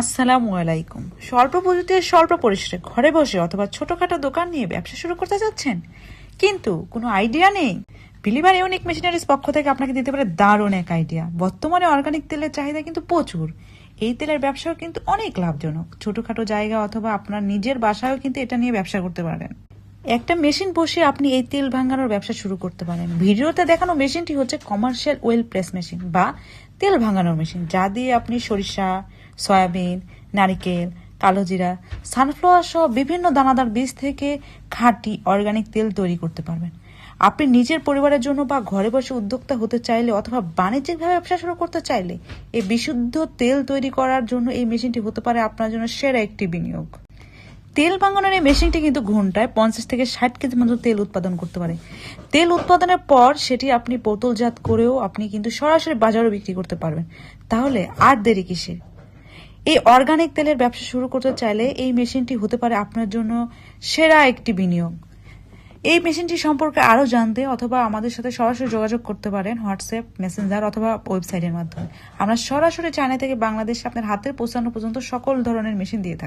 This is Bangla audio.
আসসালামু আলাইকুম। স্বল্প পুঁজিতে স্বল্প পরিসরে ঘরে বসে অথবা ছোটখাটো দোকান নিয়ে ব্যবসা শুরু করতে যাচ্ছেন কিন্তু কোনো আইডিয়া নেই? বিলিভার ইউনিক মেশিনারিজ পক্ষ থেকে আপনাকে দিতে পারে দারুণ এক আইডিয়া। বর্তমানে অর্গানিক তেলের চাহিদা কিন্তু প্রচুর। এই তেলের ব্যবসাও কিন্তু অনেক লাভজনক। ছোটখাটো জায়গা অথবা আপনার নিজের বাসায়ও কিন্তু এটা নিয়ে ব্যবসা করতে পারেন। একটা মেশিন বসে আপনি এই তেল ভাঙানোর ব্যবসা শুরু করতে পারেন। ভিডিওতে দেখানো মেশিনটি হচ্ছে কমার্শিয়াল ওয়েল প্রেস মেশিন বা তেল ভাঙানোর মেশিন যা দিয়ে আপনি সরিষা সয়াবিন, নারিকেল, কালোজিরা, সানফ্লাওয়ার সহ বিভিন্ন দানাদার বীজ থেকে খাঁটি অর্গানিক তেল তৈরি করতে পারবেন। আপনি নিজের পরিবারের জন্য বা ঘরে বসে উদ্যোক্তা হতে চাইলে অথবা বাণিজ্যিকভাবে ব্যবসা শুরু করতে চাইলে এই বিশুদ্ধ তেল তৈরি করার জন্য এই মেশিনটি হতে পারে আপনার জন্য সেরা একটি বিনিয়োগ। তেল ভাঙানোর এই মেশিনটি কিন্তু ঘন্টায় পঞ্চাশ থেকে ষাট কেজি মতো তেল উৎপাদন করতে পারে। তেল উৎপাদনের পর সেটি আপনি বোতলজাত করেও আপনি কিন্তু সরাসরি বাজারে বিক্রি করতে পারবেন। তাহলে আর দেরি কিসের? এই অর্গানিক তেলের ব্যবসা শুরু করতে চাইলে এই মেশিনটি হতে পারে আপনার জন্য সেরা একটি বিনিয়োগ। এই মেশিনটি সম্পর্কে আরও জানতে অথবা আমাদের সাথে সরাসরি যোগাযোগ করতে পারেন হোয়াটসঅ্যাপ, মেসেঞ্জার অথবা ওয়েবসাইটের মাধ্যমে। আমরা সরাসরি চায়না থেকে বাংলাদেশে আপনার হাতের পৌঁছানো পর্যন্ত সকল ধরনের মেশিন দিয়ে থাকি।